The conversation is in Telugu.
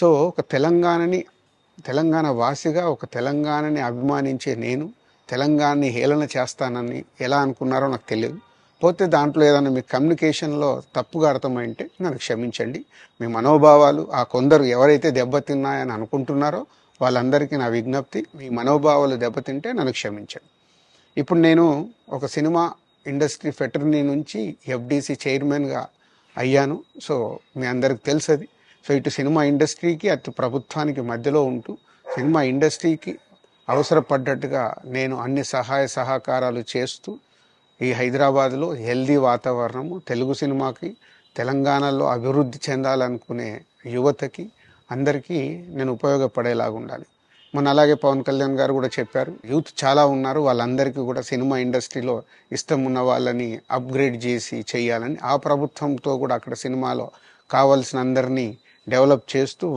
సో ఒక తెలంగాణని తెలంగాణ వాసిగా ఒక తెలంగాణని అభిమానించే నేను తెలంగాణని హేళన చేస్తానని ఎలా అనుకున్నారో నాకు తెలియదు. పోతే దాంట్లో ఏదైనా మీ కమ్యూనికేషన్లో తప్పుగా అర్థమైంటే నన్ను క్షమించండి. మీ మనోభావాలు ఆ కొందరు ఎవరైతే దెబ్బతిన్నాయని అనుకుంటున్నారో వాళ్ళందరికీ నా విజ్ఞప్తి మీ మనోభావాలు దెబ్బతింటే నన్ను క్షమించండి. ఇప్పుడు నేను ఒక సినిమా ఇండస్ట్రీ ఫెటర్నీ నుంచి ఎఫ్డిసి చైర్మన్గా అయ్యాను. సో మీ అందరికి తెలుసది. సో ఇటు సినిమా ఇండస్ట్రీకి అటు ప్రభుత్వానికి మధ్యలో ఉంటూ సినిమా ఇండస్ట్రీకి అవసరపడ్డట్టుగా నేను అన్ని సహాయ సహకారాలు చేస్తూ ఈ హైదరాబాద్లో హెల్దీ వాతావరణము తెలుగు సినిమాకి తెలంగాణలో అభివృద్ధి చెందాలనుకునే యువతకి అందరికీ నేను ఉపయోగపడేలాగా ఉండాలి. మొన్న అలాగే పవన్ కళ్యాణ్ గారు కూడా చెప్పారు యూత్ చాలా ఉన్నారు వాళ్ళందరికీ కూడా సినిమా ఇండస్ట్రీలో ఇష్టం ఉన్న వాళ్ళని అప్గ్రేడ్ చేసి చేయాలని ఆ ప్రభుత్వంతో కూడా అక్కడ సినిమాలో కావాల్సిన అందరినీ డెవలప్ చేస్తూ